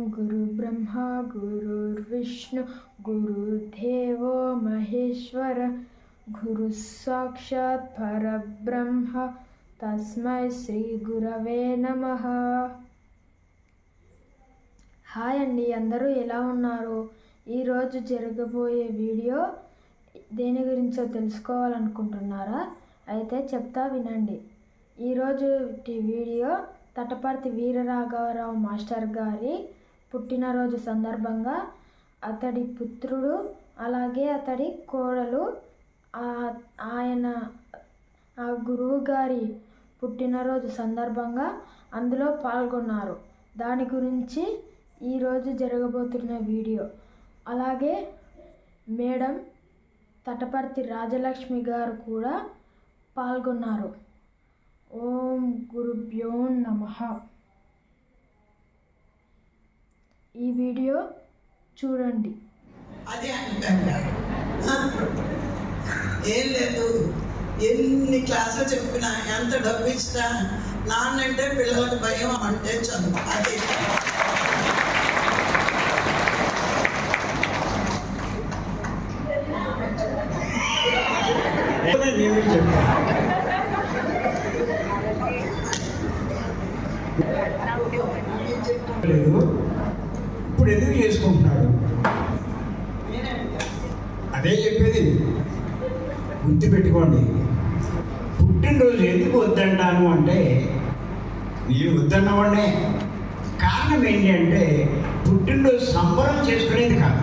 గురు బ్రహ్మ గురుర్విష్ణు గురుదేవో మహేశ్వర గురు సాక్షాత్ పరబ్రహ్మ. తస్మై శ్రీ గురవే నమ. హాయ్ అండి అందరూ ఎలా ఉన్నారు? ఈరోజు జరగబోయే వీడియో దేని గురించో తెలుసుకోవాలనుకుంటున్నారా? అయితే చెప్తా వినండి. ఈరోజు వీడియో తటపర్తి వీరరాఘవరావు మాస్టర్ గారి పుట్టినరోజు సందర్భంగా అతడి పుత్రుడు అలాగే అతడి కోడలు ఆ- ఆయన ఆ గురువు గారి పుట్టినరోజు సందర్భంగా అందులో పాల్గొన్నారు. దాని గురించి ఈరోజు జరగబోతున్న వీడియో. అలాగే మేడం తటపర్తి రాజలక్ష్మి గారు కూడా పాల్గొన్నారు. ఓం గురుభ్యో నమ. ఈ వీడియో చూడండి. అది? ఏం లేదు. ఎన్ని క్లాసులు చెప్పినా ఎంత డబ్బు ఇచ్చినా నాన్నంటే పిల్లలకు భయం అంటే చదువు. అది. నేను చెప్పాను లేదు ఇప్పుడు ఎందుకు చేసుకుంటున్నాడు అదే చెప్పేది పెట్టుకోండి. పుట్టినరోజు ఎందుకు వద్దంటాను అంటే నేను వద్దన్నవాడినే. కారణం ఏంటి అంటే పుట్టినరోజు సంబరం చేసుకునేది కాదు.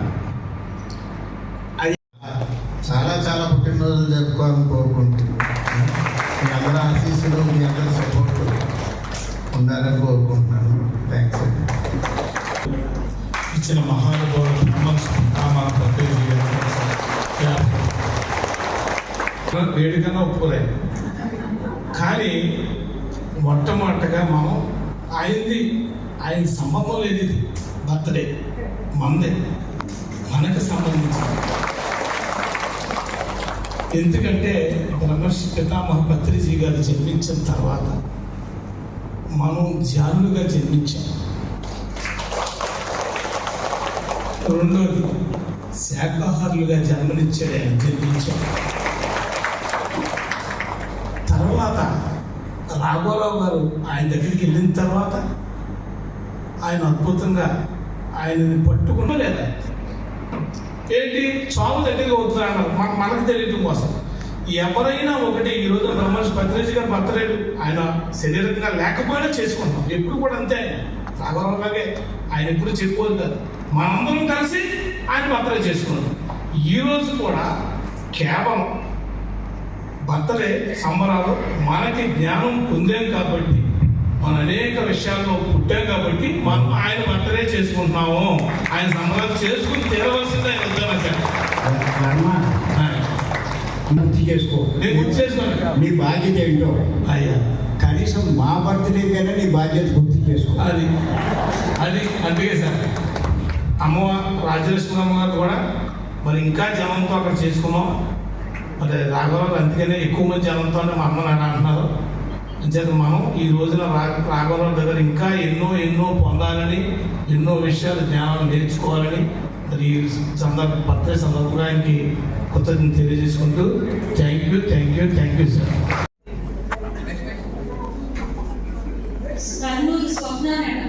చాలా చాలా పుట్టినరోజులు జరుపుకోవాలని కోరుకుంటున్నాను మీ అందరి ఆశీస్సులు మీ అందరి సపోర్ట్ ఉండాలని కోరుకుంటున్నాను. థ్యాంక్స్ ఇచ్చిన మహానుభావుడు బ్రహ్మ ప్రత్యేక వేడికన్నా ఒప్పుకోలేదు కానీ మొట్టమొదటగా మనం ఆయనది ఆయన సంబంధం లేదు ఇది. బర్త్డే. మందే మనకు సంబంధించింది ఎందుకంటే బ్రహ్మర్షి పితామహ పత్రిజీ గారు జన్మించిన తర్వాత మనం జానులుగా జన్మించాం. రెండోది శాఖాహారులుగా జన్మనిచ్చాడు ఆయన. జన్మించాడు తర్వాత రాఘవరావు గారు ఆయన దగ్గరికి వెళ్ళిన తర్వాత ఆయన అద్భుతంగా ఆయనని పట్టుకున్న లేదా ఏంటి? చావు దగ్గరికి అవుతుంది అన్నారు మనకు తెలియటం కోసం. ఎవరైనా ఒకటి ఈ రోజు బ్రహ్మర్షి భద్రేష్ గారు బర్త్డే ఆయన శరీరంగా లేకపోయినా చేసుకుంటాం. ఎప్పుడు కూడా అంతే ఆయన. ఆయన ఎప్పుడు చెప్పుకోదు కాదు. మనందరం కలిసి ఆయన బర్త్డే చేసుకున్నాం ఈ రోజు కూడా కేవలం బర్త్డే సంబరాలు మనకి జ్ఞానం పొందాం కాబట్టి మన అనేక విషయాల్లో పుట్టాం కాబట్టి మనం ఆయన బర్త్డే చేసుకుంటున్నాము. ఆయన సంబరాలు చేసుకుని తీరవలసిందే ఆయన గుర్తు చేసుకో నేను గుర్తు చేసుకోను నీ బాధ్యత ఏంటో? అయ్యా. కనీసం మా బర్త్డే కన్నా నీ బాధ్యత గుర్తు చేసుకో. అది అది అందుకే సార్. అమ్మ రాజలక్ష్మి అమ్మగారు కూడా మరి ఇంకా జనంతో అక్కడ చేసుకున్నాం మరి రాఘవరావు అందుకనే ఎక్కువ మంది జనంతోనే మా అమ్మ నాన్న అంటున్నారు. అంచేత మనం ఈ రోజున రా రాఘవరావు దగ్గర ఇంకా ఎన్నో ఎన్నో పొందాలని ఎన్నో విషయాలు జ్ఞానాలు నేర్చుకోవాలని మరి ఈ సందర్భ బర్త్డే సందర్భంగా ఆయనకి కృతజ్ఞత తెలియజేసుకుంటూ thank you thank you thank you sir. Kurnool Swapna madam.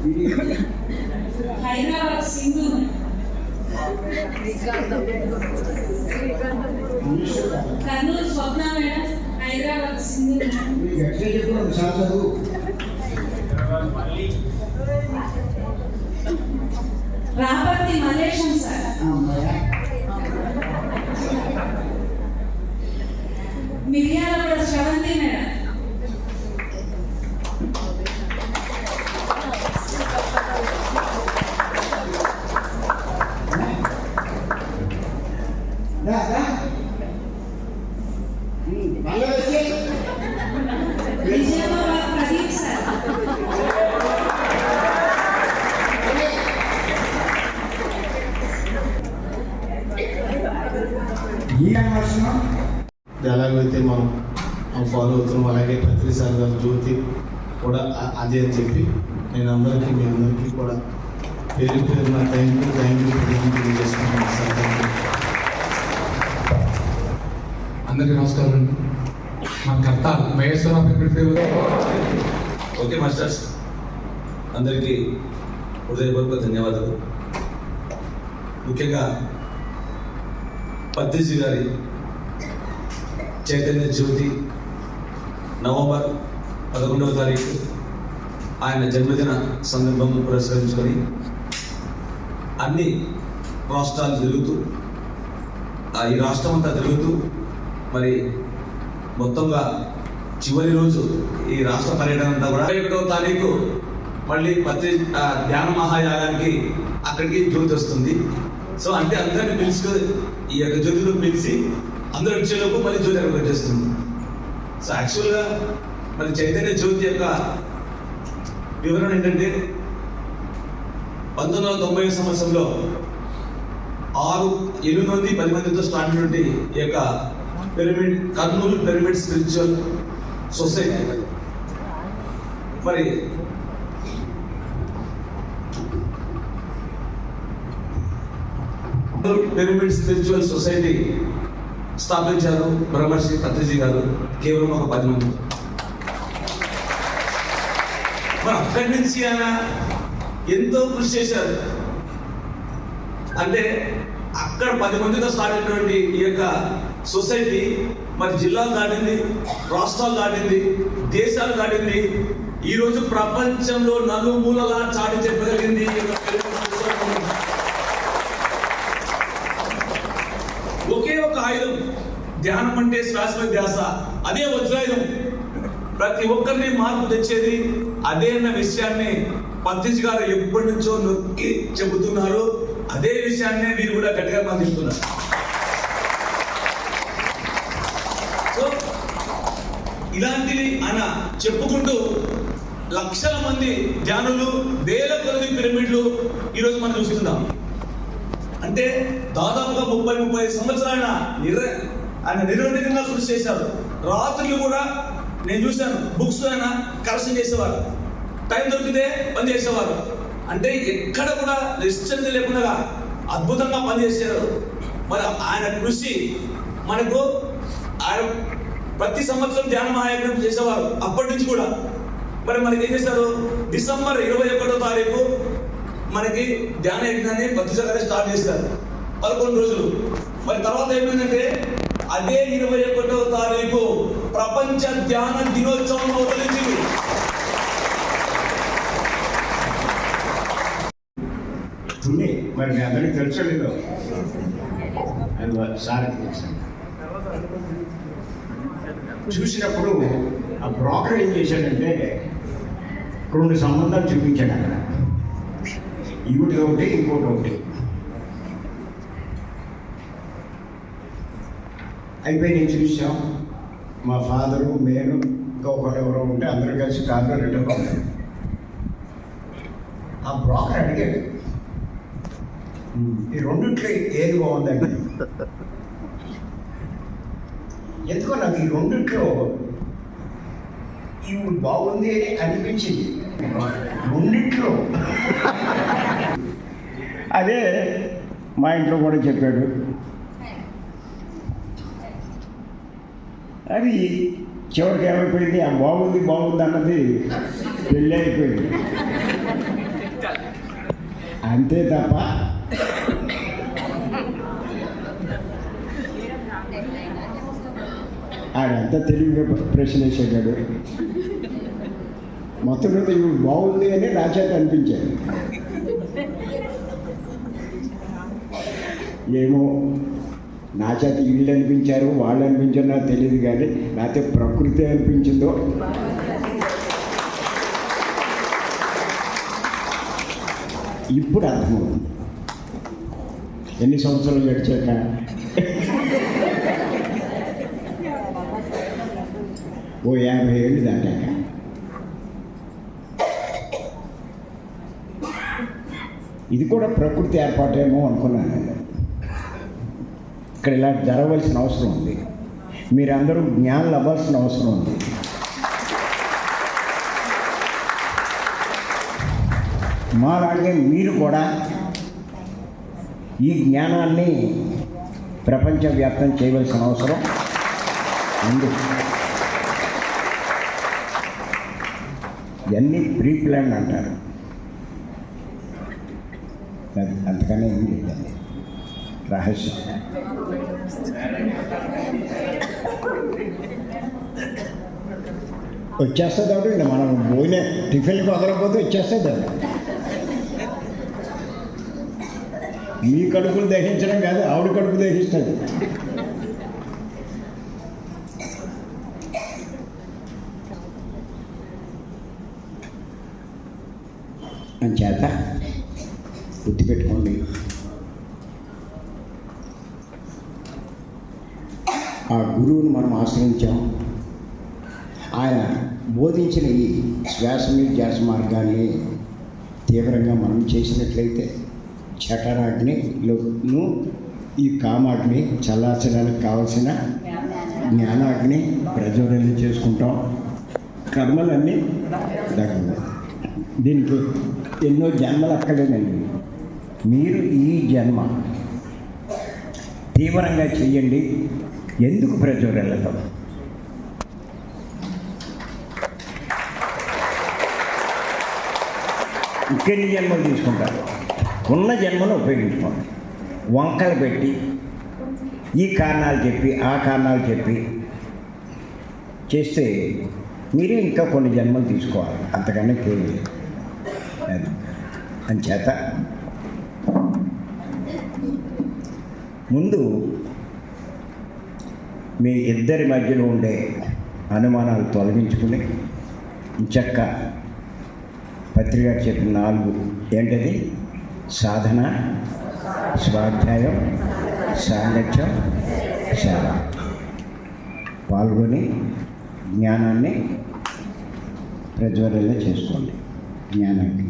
Hyderabad Sindhu. Kurnool Swapna madam Hyderabad Sindhu. Sir Raparthi Mallesham sir. Miryala కూడా శ్రవంతి మేడం. ఎలాగైతే మనం ఫాలో అవుతున్నాం అలాగే పత్రి సార్ గారు జ్యోతి కూడా అదే అని చెప్పి నేను అందరికీ మీ అందరికీ కూడా పేరు పేరు నా థ్యాంక్ యూ థ్యాంక్ యూ తెలియజేసుకుంటున్నాను. సార్ థ్యాంక్ యూ అందరికీ నమస్కారం అండి. మన కర్త మహేశ్వర ఓకే మాస్టర్స్. అందరికీ హృదయపూర్వక ధన్యవాదాలు. ముఖ్యంగా పత్రిజీ గారి చైతన్య జ్యోతి నవంబర్ పదకొండవ తారీఖు ఆయన జన్మదిన సందర్భం పురస్కరించుకొని అన్ని రాష్ట్రాలు తిరుగుతూ ఈ రాష్ట్రం అంతా తిరుగుతూ మరి మొత్తంగా చివరి రోజు ఈ రాష్ట్ర పర్యటన అంతా కూడా ఒకటో తారీఖు మళ్ళీ పత్రి ధ్యాన మహాయాగానికి అక్కడికి జ్యోతి వస్తుంది. సో అంటే అందరిని పిలుచుకో ఈ యొక్క జ్యోతిలో పిలిచి అందరూ వచ్చేలోపు మళ్ళీ జ్యోతి అక్కడికి చేస్తుంది. సో యాక్చువల్గా మరి చైతన్య జ్యోతి యొక్క వివరణ ఏంటంటే పంతొమ్మిది వందల తొంభై సంవత్సరంలో ఆరు ఎనిమిది మంది పది మందితో స్టార్ట్ అయినటువంటి ఈ యొక్క pyramid Kurnool pyramid spiritual society. మరి పిరమిడ్ స్పిరిచువల్ సొసైటీ స్థాపించారు బ్రహ్మర్షి పత్రిజీ గారు. కేవలం ఒక పది మంది. మరి అక్కడి నుంచి ఆయన ఎంతో కృషి చేశారు. అంటే అక్కడ పది మందితో స్టార్ట్ అయినటువంటి ఈ యొక్క సొసైటీ మరి జిల్లాలు దాటింది రాష్ట్రాలు దాటింది దేశాలు దాటింది. ఈరోజు ప్రపంచంలో నలుమూలలా చాటి చెప్పగలిగింది ఈ యొక్క ఒకే ఒక ఆయుధం. ధ్యానం అంటే శ్వాస ధ్యాస. అదే వజ్రాయుధం ప్రతి ఒక్కరిని మార్పు తెచ్చేది అదే అన్న విషయాన్ని పత్రిజ్ గారు ఎప్పటి నుంచో నొక్కి చెబుతున్నారు. అదే విషయాన్నే మీరు కూడా గట్టిగా మందిస్తున్నారు సో ఇలాంటివి ఆయన చెప్పుకుంటూ లక్షల మంది ధ్యానులు వేల కొద్ది పిరమిడ్లు ఈరోజు మనం చూస్తున్నాం. అంటే దాదాపుగా ముప్పై ముప్పై సంవత్సరాలు ఆయన నిర ఆయన నిరవధికంగా కృషి చేశారు. రాత్రులు కూడా నేను చూశాను బుక్స్ ఆయన కరెక్షన్ చేసేవారు. టైం దొరికితే పని చేసేవారు. అంటే ఎక్కడ కూడా రెస్ట్రెంట్ లేకుండా అద్భుతంగా పనిచేశారు మరి ఆయన కృషి మనకు ఆయన ప్రతి సంవత్సరం ధ్యాన మహాయజ్ఞం చేసేవారు అప్పటి నుంచి కూడా. మరి మనకి ఏం చేశారు? డిసెంబర్ ఇరవై ఒకటో తారీఖు మనకి ధ్యాన యజ్ఞాన్ని ప్రతిసారి స్టార్ట్ చేస్తారు పదకొండు రోజులు. మరి తర్వాత ఏమైందంటే అదే ఇరవై ఒకటో తారీఖు ప్రపంచ ధ్యాన దినోత్సవం అవతరించింది. తుని మరి మీ అందరికీ తెలుసో సార్కి తెలుసు. చూసినప్పుడు ఆ బ్రోకర్ ఏం చేశాడంటే రెండు సంబంధాలు చూపించాడు అక్కడ. ఇవిటి ఒకటి ఇంకోటి ఒకటి. అయిపోయి నేను చూసాం మా ఫాదరు నేను ఇంకా ఎవరో ఉంటే అందరూ కలిసి కార్లో రిటర్న్ అవుతారు ఆ బ్రోకర్ అడిగాడు ఈ రెండిట్లో ఏది బాగుందండి ఎందుకో నాకు ఈ రెండిట్లో ఇవి బాగుంది అని అనిపించింది. రెండిట్లో. అదే మా ఇంట్లో కూడా చెప్పాడు. అది చివరికి ఏమైపోయింది? ఆ బాగుంది బాగుంది అన్నది పెళ్ళి అయిపోయింది. అంతే తప్ప ఆడంతా తెలివిగా ప్రశ్న వేసేటాడు మొత్తం మీద ఇవి బాగుంది అని నా చేత అనిపించాడు. ఏమో నా చేత వీళ్ళు అనిపించారు వాళ్ళు అనిపించారు నాకు తెలియదు కానీ నాతో ప్రకృతి అనిపించిందో. ఇప్పుడు అర్థమవుతుంది. ఎన్ని సంవత్సరాలు గడిచాక? ఓ యాభై ఏళ్ళు దాటాక. ఇది కూడా ప్రకృతి ఏర్పాటేమో అనుకున్నాను నేను. ఇక్కడ ఇలా జరగవలసిన అవసరం ఉంది. మీరందరూ జ్ఞానులు అవ్వాల్సిన అవసరం ఉంది. మాలాగే మీరు కూడా ఈ జ్ఞానాన్ని ప్రపంచవ్యాప్తం చేయవలసిన అవసరం ఉంది. ఇవన్నీ ప్రీ ప్లాన్ అంటారు. అది అంతకనే ఏం లేదండి రహస్యం. వచ్చేస్తుంది కాబట్టి మనం పోయిన టిఫిన్కి వదలకపోతే వచ్చేస్తుంది అండి మీ కడుపులు దహించడం కాదు ఆవిడ కడుపు దహిస్తుంది అని అంచేత గుర్తుపెట్టుకోండి. ఆ గురువుని మనం ఆశ్రయించాం. ఆయన బోధించిన ఈ శ్వాసని ధ్యాస మార్గాన్ని తీవ్రంగా మనం చేసినట్లయితే చటరాగ్నిను ఈ కామాగ్ని చల్లార్చడానికి కావలసిన జ్ఞానాగ్ని ప్రజ్వలనం చేసుకుంటాం. కర్మలన్నీ దగ్గర దీనికి ఎన్నో జన్మలు అక్కలేనండి మీరు ఈ జన్మ తీవ్రంగా చెయ్యండి. ఎందుకు ప్రజ్వరలతం ఇంకెన్ని జన్మలు తీసుకుంటారు? ఉన్న జన్మను ఉపయోగించుకోండి. వంకలు పెట్టి ఈ కారణాలు చెప్పి ఆ కారణాలు చెప్పి చేస్తే మీరే ఇంకా కొన్ని జన్మలు తీసుకోవాలి. అంతకన్నా కేవలం అది. అంచేత ముందు మీ ఇద్దరి మధ్యలో ఉండే అనుమానాలు తొలగించుకుని చక్క పత్రిక చెప్పిన నాలుగు ఏంటది? సాధన స్వాధ్యాయం సాంగత్యం సేవ. పాల్గొని జ్ఞానాన్ని ప్రజ్వరణ చేసుకోండి. జ్ఞానాన్ని